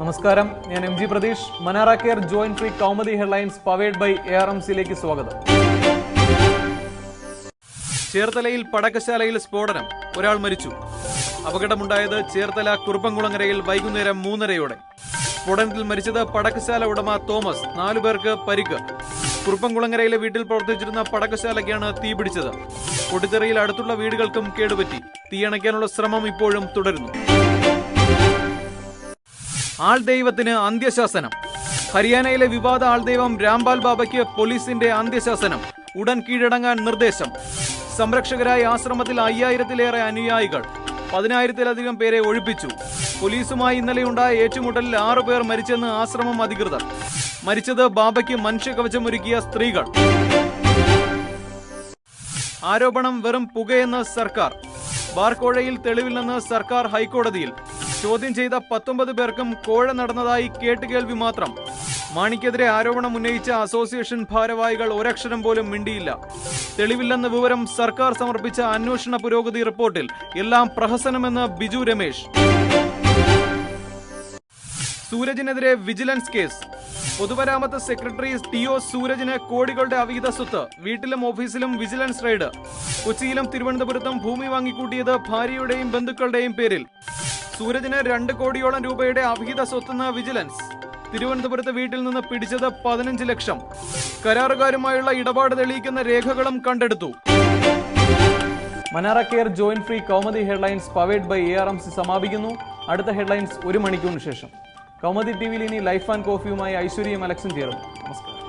നമസ്കാരം. ഞാൻ M G Pratheesh. Manara care joint free Kaumudi headlines powered by A R M സിയിലേക്ക് സ്വാഗതം. ചേർത്തലയിൽ പടക്കശാലയിൽ സ്ഫോടനം. ഒരാൾ മരിച്ചു. അപകടമുണ്ടായത് ചേർത്തല കുറുപ്പംകുളങ്ങരയിൽ വൈകുന്നേരം മൂന്നരയോടെ. സ്ഫോടനത്തിൽ മരിച്ചത് പടക്കശാല ഉടമ തോമസ്. നാലു പേർക്ക് പരിക്ക്. കുറുപ്പംകുളങ്ങരയിലെ വീട്ടിൽ പ്രവർത്തിച്ചിരുന്ന പടക്കശാലയ്ക്കാണ് തീ പിടിച്ചത്. പൊട്ടിത്തെറിയിൽ അടുത്തുള്ള വീടുകൾക്കും കേടുപറ്റി. തീയണയ്ക്കാനുള്ള ശ്രമം ഇപ്പോഴും തുടരുന്നു. ആൾദൈവത്തിന് അന്ത്യശാസനം. ഹരിയാനയിലെ വിവാദ ആൾദൈവം രാംപാൽ ബാബയ്ക്ക് പോലീസിന്റെ അന്ത്യശാസനം. ഉടൻ കീഴടങ്ങാൻ നിർദ്ദേശം. സംരക്ഷകരായ ആശ്രമത്തിൽ അയ്യായിരത്തിലേറെ അനുയായികൾ പതിനായിരത്തിലധികം പേരെ ഒഴിപ്പിച്ചു. പോലീസുമായി ഇന്നലെയുണ്ടായ ഏറ്റുമുട്ടലിൽ ആറു പേർ മരിച്ചെന്ന് ആശ്രമം അധികൃതർ. മരിച്ചത് ബാബയ്ക്ക് മനുഷ്യകവചമൊരുക്കിയ സ്ത്രീകൾ. ആരോപണം വെറും പുകയെന്ന് സർക്കാർ. ബാർക്കോഴയിൽ തെളിവില്ലെന്ന് സർക്കാർ ഹൈക്കോടതിയിൽ. ചോദ്യം ചെയ്ത പത്തൊമ്പത് പേർക്കും കോഴ നടന്നതായി കേട്ടുകേൾവി മാത്രം. മാണിക്കെതിരെ ആരോപണം ഉന്നയിച്ച അസോസിയേഷൻ ഭാരവാഹികൾ ഒരക്ഷരം പോലും മിണ്ടിയില്ല. തെളിവില്ലെന്ന വിവരം സർക്കാർ സമർപ്പിച്ച അന്വേഷണ പുരോഗതി റിപ്പോർട്ടിൽ എല്ലാം പ്രഹസനമെന്ന് ബിജു രമേശ്. സൂരജിനെതിരെ വിജിലൻസ് കേസ്. പൊതുമരാമത്ത് സെക്രട്ടറി ടി ഒ സൂരജിന് കോടികളുടെ അവിഹിത സ്വത്ത്. വീട്ടിലും ഓഫീസിലും വിജിലൻസ് റെയ്ഡ്. കൊച്ചിയിലും തിരുവനന്തപുരത്തും ഭൂമി വാങ്ങിക്കൂട്ടിയത് ഭാര്യയുടെയും ബന്ധുക്കളുടെയും പേരിൽ. സൂരജിന് രണ്ട് കോടിയോളം രൂപയുടെ അവിഹിത സ്വത്തെന്ന് വിജിലൻസ് തിരുവനന്തപുരത്ത് വീട്ടിൽ നിന്ന് പിടിച്ചത് പതിനഞ്ച് ലക്ഷം. കരാറുകാരുമായുള്ള ഇടപാട് തെളിയിക്കുന്ന രേഖകളും കണ്ടെടുത്തു. Manara care joint free Kaumudi headlines powered by A R M C സമാപിക്കുന്നു. അടുത്ത ഹെഡ്ലൈൻസ് ഒരു മണിക്കൂറിന് ശേഷം. കൗമതി ടി വിയിൽ ഇനി ലൈഫ് ആൻഡ് കോഫിയുമായി ഐശ്വര്യം അലക്സും ചേർന്നു നമസ്കാരം.